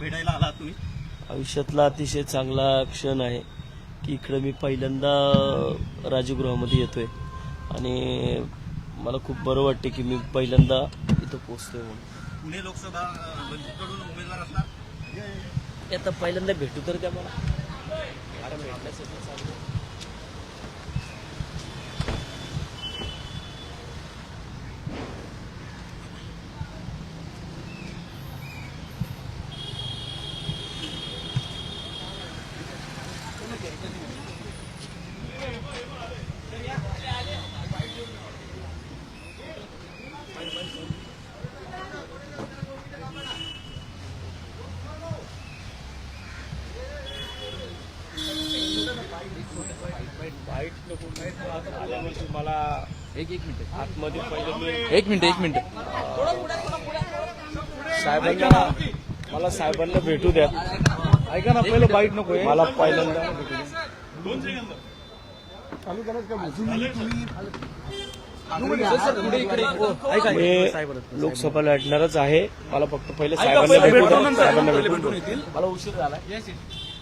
भेटायला आलात तुम्ही? आयुष्यातला अतिशय चांगला क्षण आहे की इकडं मी पहिल्यांदा राजगृहामध्ये येतोय. आणि मला खूप बरं वाटते की मी पहिल्यांदा इथं पोचतोय म्हणून. पुणे लोकसभा उमेदवार असणार? आता पहिल्यांदा भेटू तर त्या मला आता भेटण्यासाठी चाललोय. बाईट नको आल्यावरती मला एक एक मिनिट. आतमध्ये पहिलं एक मिनिट एक मिनिट साहेबांना मला साहेबांना भेटू द्या. ऐका ना पहिलं बाईट नको मला पहिल्यांदा लोकसभा लढणारच आहे. मला फक्त पहिले साहेबांना भेटून मला उशीर झाला